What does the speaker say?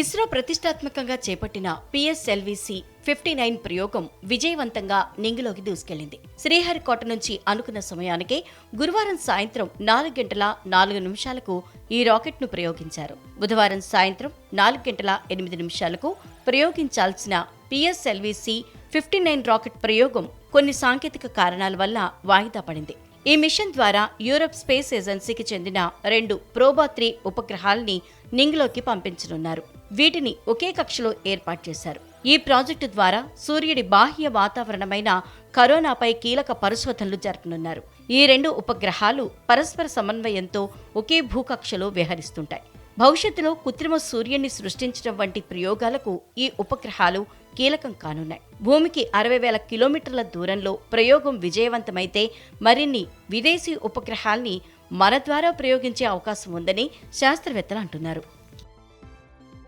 ఇస్రో ప్రతిష్టాత్మకంగా చేపట్టిన PSLV C fifty nine ప్రయోగం విజయవంతంగా నింగిలోకి దూసుకెళ్ళింది శ్రీహరికోట నుంచి అనుకున్న సమయానికే గురువారం సాయంత్రం నాలుగు గంటల నాలుగు నిమిషాలకు ఈ రాకెట్ను ప్రయోగించారు. బుధవారం సాయంత్రం నాలుగు గంటల ఎనిమిది నిమిషాలకు ప్రయోగించాల్సిన PSLV C fifty nine rocket ప్రయోగం కొన్ని సాంకేతిక కారణాల వల్ల వాయిదా పడింది. ఈ మిషన్ ద్వారా యూరప్ స్పేస్ ఏజెన్సీకి చెందిన రెండు ప్రోబా త్రీ ఉపగ్రహాల్ని నింగ్లోకి పంపించనున్నారు. వీటిని ఒకే కక్షలో ఏర్పాటు చేశారు. ఈ ప్రాజెక్టు ద్వారా సూర్యుడి బాహ్య వాతావరణమైన కరోనాపై కీలక పరిశోధనలు జరపనున్నారు. ఈ రెండు ఉపగ్రహాలు పరస్పర సమన్వయంతో ఒకే భూకక్షలో విహరిస్తుంటాయి భవిష్యత్తులో కృత్రిమ సూర్యుని సృష్టించడం వంటి ప్రయోగాలకు ఈ ఉపగ్రహాలు కీలకం కానున్నాయి. భూమికి అరవై వేల కిలోమీటర్ల దూరంలో ప్రయోగం విజయవంతమైతే మరిన్ని విదేశీ ఉపగ్రహాల్ని మన ద్వారా ప్రయోగించే అవకాశం ఉందని శాస్త్రవేత్తలు అంటున్నారు.